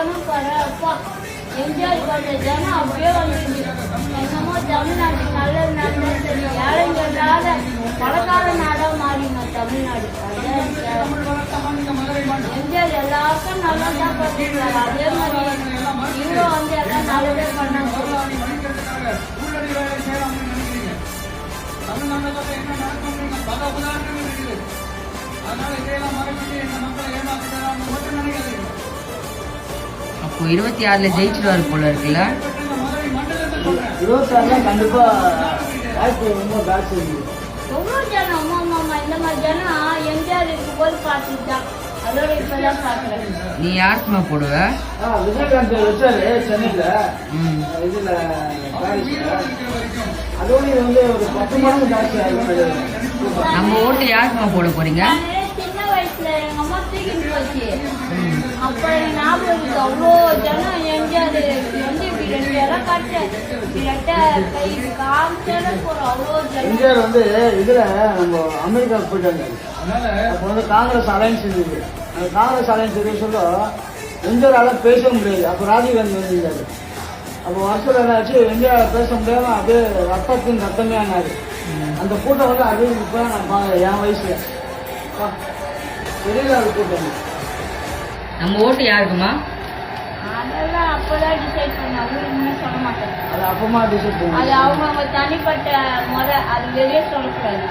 ஜனம் பாரு அப்பா. எம்ஜிஆர் கொஞ்ச ஜனம் அப்படியே வந்துச்சு என்னமோ தமிழ்நாட்டுக்கு நல்லது சரி ஏழைங்கிறதால பழக்கார நாடாக மாறிங்க தமிழ்நாடு. எம்ஜிஆர் எல்லாருக்கும் நல்லா தான் பண்ணிருக்காரு அதே மாதிரி இவரும் வந்து எல்லாம் நல்லதே பண்ணாங்க. அப்போ இருபத்தி ஆறுல ஜெயிச்சிருவாரு போல இருக்குல்ல? இருபத்தாறுல கண்டிப்பா வாய்ப்பு ரொம்ப ஜாஸ்தி இருக்குது எவ்வளோ ஜனம் அம்மா அம்மா அம்மா இந்த மாதிரி ஜனம் எம்ஜிஆர் இருக்கும்போது பார்த்துட்டான் அதோட இப்பதான் பார்க்குறேன் நீ யாருக்குமா போடுவ? விஜயகாந்த் வச்சாரு சென்னையில. ம். இதுல பாரிஸ்ல அதோட இது வந்து ஒரு பத்து மடங்கு ஜாஸ்தி ஆகும் நம்ம ஓட்டு யாருக்குமா போட போறீங்க? சின்ன வயசுல எங்க அம்மா தூக்கிட்டு போச்சு. அப்ப ஞாபகம் அவ்வளோ எம்ஜிஆர் வந்து இதுல நம்ம அமெரிக்காவுக்கு போயிட்டாங்க. அப்போ வந்து காங்கிரஸ் அலையன்ஸ் இருந்தது அந்த காங்கிரஸ் அலையன்ஸ் இருக்கு சொல்ல எம்ஜிஆரால பேச முடியாது. அப்போ ராஜீவ்காந்தி வந்திருந்தாரு. அப்போ வருஷம் என்னாச்சு? எம்ஜிஆர் பேச முடியாம அப்படியே ரத்தத்தின் ரத்தமே ஆனாரு. அந்த கூட்டம் வந்து அப்படியே இப்போ நான் பாக்கிறேன் என் வயசுல. அப்பா, தெரியல அது கூட்டம். நம்ம ஓட்டு யாருக்குமா? அதெல்லாம் அப்பதான் டிசைட் பண்ணாங்க இன்னும் சொல்ல மாட்டேன் அது அப்பமா டிசைட் அது பண்ணுவாங்க அவங்க தனிப்பட்ட முறை அது வெளியே சொல்லக்கூடாது.